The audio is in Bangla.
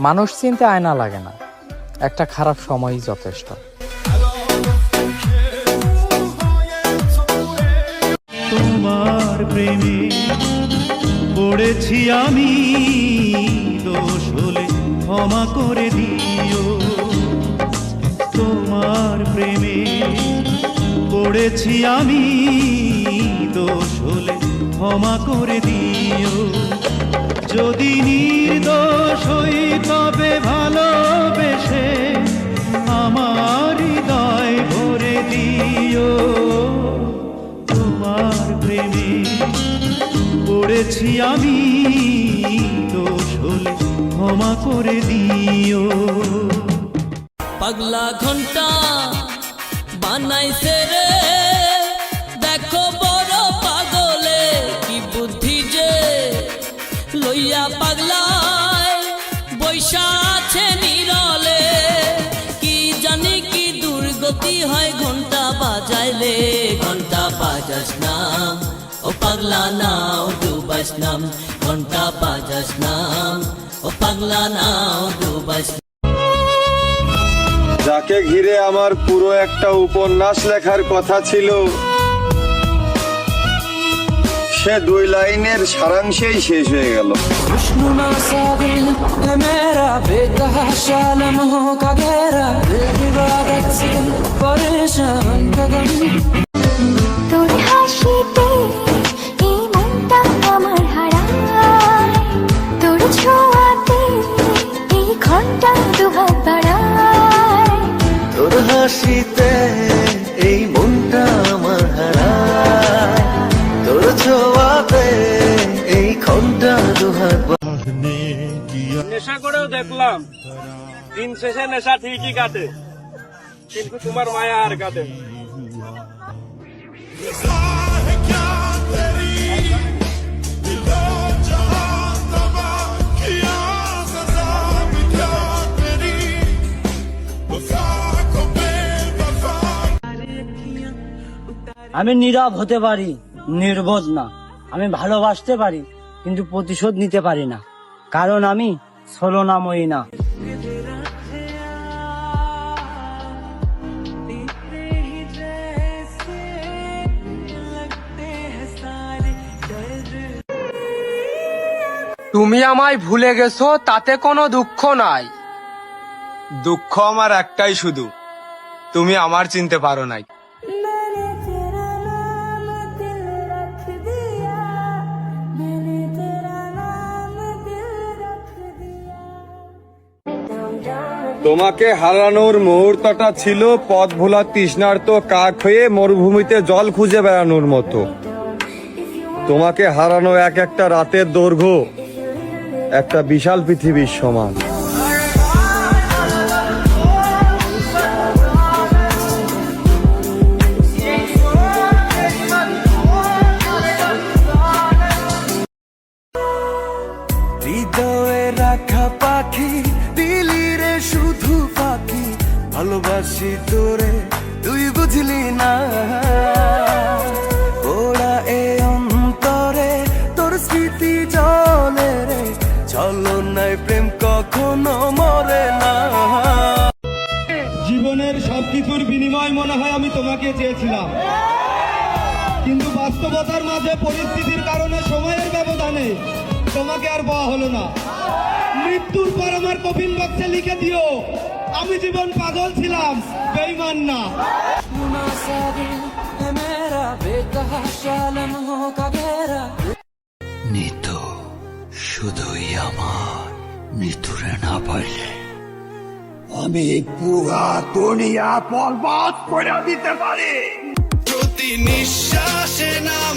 মানুষ চিনতে আয়না লাগে না। একটা খারাপ সময়ই যথেষ্ট। তোমার প্রেমে পড়েছি আমি। দোষ হলে ক্ষমা করে দিও। তোমার প্রেমে পড়েছি আমি। দোষ হলে ক্ষমা করে দিও। যদি নির্দোষ হই তবে ভালোবেসে আমার হৃদয় ভরে দিও। তোমার প্রেমে পড়েছি আমি। দোষ হলে ক্ষমা করে দিও। পাগলা ঘণ্টা বানাইছে রে। দেখো বড় পাগলে কি বুদ্ধি যে। লইয়া পাগলায় বৈশা আছে নিরলে। কি জানি কি দুর্গতি হয় ঘণ্টা বাজাইলে। ঘণ্টা বাজাস না। ও পাগলা নাও ডুবাস নাম। ঘণ্টা বাজাস নাম। ও পাগলা নাও ডুবাস যাকে ঘিরে আমার পুরো একটা উপন্যাস লেখার কথা ছিল, সে দুই লাইনের সারাংশেই শেষ হয়ে গেল। হাসিতে এই মনটা আমার হারায় তোর ছোঁয়াতে এই ঘণ্টা দুহাত নেশা করেও দেখলাম। দিন শেষে নেশা ঠিকই কাটে। কিন্তু তোমার মায়া আর কাটে আমি নীরব হতে পারি নির্বোধ না। আমি ভালোবাসতে পারি কিন্তু প্রতিশোধ নিতে পারি না। কারণ আমি ছলনাময়ী না। তুমি আমায় ভুলে গেছো তাতে কোনো দুঃখ নাই। দুঃখ আমার একটাই শুধু তুমি আমার চিনতে পারো নাই। তোমাকে হারানোর মুহূর্তটা ছিল পথ ভোলা তৃষ্ণার্ত কাক হয়ে মরুভূমিতে জল খুঁজে বেড়ানোর মতো। তোমাকে হারানো এক একটা রাতের দৈর্ঘ্য, একটা বিশাল পৃথিবীর সমান। রাখা পাখি ভালোবাসি তোরে, তুই বুঝলি না। ওরা এ অন্তরে তোর স্মৃতি জলে রে চলো নাই প্রেম কখনো মরে না। জীবনের সবকিছুর বিনিময় মনে হয় আমি তোমাকে চেয়েছিলাম। কিন্তু বাস্তবতার মাঝে পরিস্থিতির কারণে সময়ের ব্যবধানে তোমাকে আর পাওয়া হলো না। মৃত্যুর পর আমার কফিন বক্সে লিখে দিও আমি জীবন পাগল ছিলাম বেইমান না। নিতু শুধুই আমার নিতুরে না পাইলে। আমি পুরা দুনিয়া পর্বত করে দিতে পারি। প্রতি নিঃশ্বাসে নাম